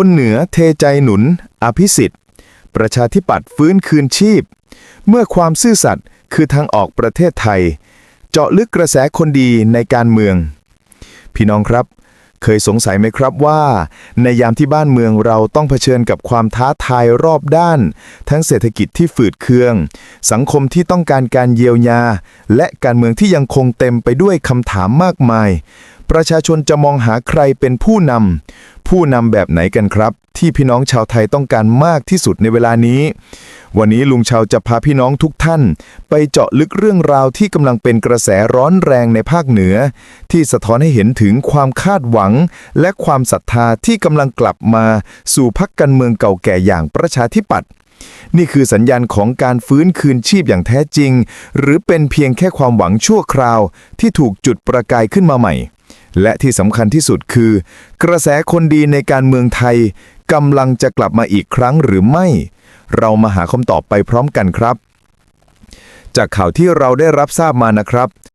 คนเหนือเทใจหนุน อภิสิทธิ์ ประชาธิปัตย์ฟื้นคืนชีพ เมื่อความซื่อสัตย์คือทางออกประเทศไทย เจาะลึกกระแสคนดีในการเมือง พี่น้องครับ เคยสงสัยไหมครับว่า ในยามที่บ้านเมืองเราต้องเผชิญกับความท้าทายรอบด้าน ทั้งเศรษฐกิจที่ฝืดเคือง สังคมที่ต้องการการเยียวยา และการเมืองที่ยังคงเต็มไปด้วยคำถามมากมาย ประชาชนจะมองหาใครเป็นผู้นำผู้นำแบบไหนกันครับ ที่พี่น้องชาวไทยต้องการมากที่สุดในเวลานี้ วันนี้ลุงชาวจะพาพี่น้องทุกท่าน ไปเจาะลึกเรื่องราวที่กำลังเป็นกระแสร้อนแรงในภาคเหนือ ที่สะท้อนให้เห็นถึงความคาดหวัง และความศรัทธาที่กำลังกลับมาสู่พักการเมืองเก่าแก่อย่างประชาธิปัตย์นี่คือสัญญาณของการฟื้นคืนชีพอย่างแท้จริง หรือเป็นเพียงแค่ความหวังชั่วคราวที่ถูกจุดประกายขึ้นมาใหม่ และที่สำคัญที่สุดคือ กระแสคนดีในการเมืองไทยกำลังจะกลับมาอีกครั้งหรือไม่ เรามาหาคำตอบไปพร้อมกันครับ จากข่าวที่เราได้รับทราบมานะครับ